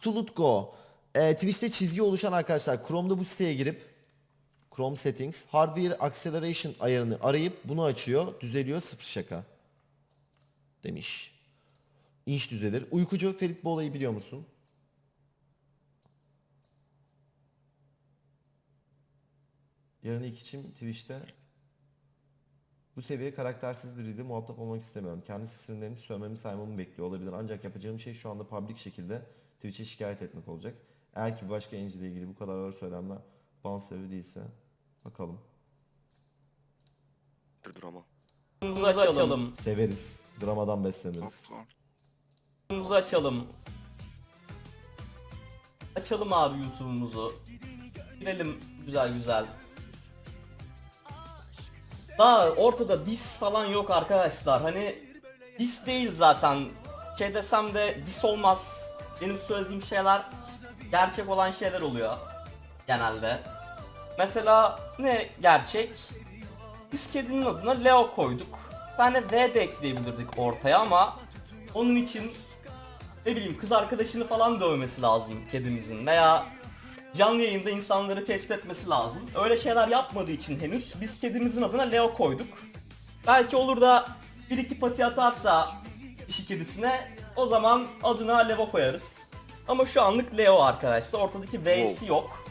Cthulhu e, Twitch'te çizgi oluşan arkadaşlar Chrome'da bu siteye girip Chrome Settings Hardware Acceleration ayarını arayıp bunu açıyor. Düzeliyor sıfır şaka. Demiş. İnç düzelir. Uykucu Ferit bu olayı biliyor musun? Yarın ilk için Twitch'te bu seviye karaktersiz biriyle muhatap olmak istemiyorum. Kendi sinirlerimi sövmemi saymamı bekliyor olabilir. Ancak yapacağım şey şu anda public şekilde Twitch'e şikayet etmek olacak. Eğer ki bir başka yayıncı ile ilgili bu kadar ağır söylemler ban sebebi değilse bakalım. Dur ama. Yolumuzu açalım. Severiz. Dramadan besleniriz. Yolumuzu açalım. Açalım abi YouTube'umuzu. Girelim güzel güzel. Daha ortada dis falan yok arkadaşlar. Hani dis değil zaten. Şey desem de dis olmaz. Benim söylediğim şeyler gerçek olan şeyler oluyor. Genelde. Mesela ne gerçek? Biz kedinin adına Leo koyduk. Bir tane V de ekleyebilirdik ortaya ama onun için ne bileyim kız arkadaşını falan dövmesi lazım kedimizin veya canlı yayında insanları tehdit etmesi lazım. Öyle şeyler yapmadığı için henüz biz kedimizin adına Leo koyduk. Belki olur da bir iki pati atarsa dişi kedisine o zaman adına Leo koyarız. Ama şu anlık Leo arkadaşlar. Ortadaki V'si Wow. yok.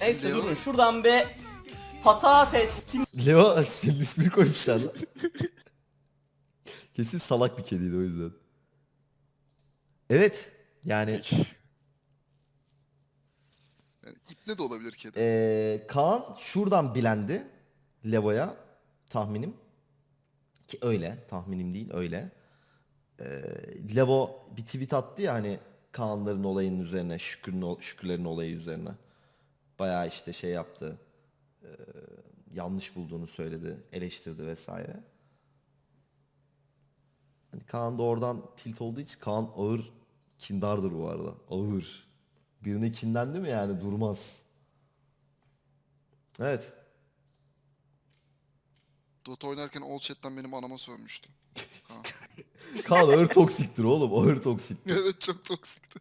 Neyse Leo, durun şuradan bir patates tim Leo senin ismini koymuşlar lan. Kesin salak bir kediydi o yüzden. Evet. Yani Peki. yani ipne de olabilir kedi. Ee, Kaan şuradan bilendi Levo'ya tahminim. Ki öyle tahminim değil öyle. Ee, Levo bir tweet attı ya hani Kaanların olayının üzerine şükürün, şükürlerin olayı üzerine. Bayağı işte şey yaptı. ee, yanlış bulduğunu söyledi, eleştirdi vesaire. Hani Kaan da oradan tilt olduğu için Kaan ağır kindardır bu arada. Ağır. Birine kinlendi mi yani durmaz. Evet. Dota oynarken all chat'ten benim anama sövmüştü. Kaan ağır toksiktir oğlum. Ağır toksik. evet çok toksikti.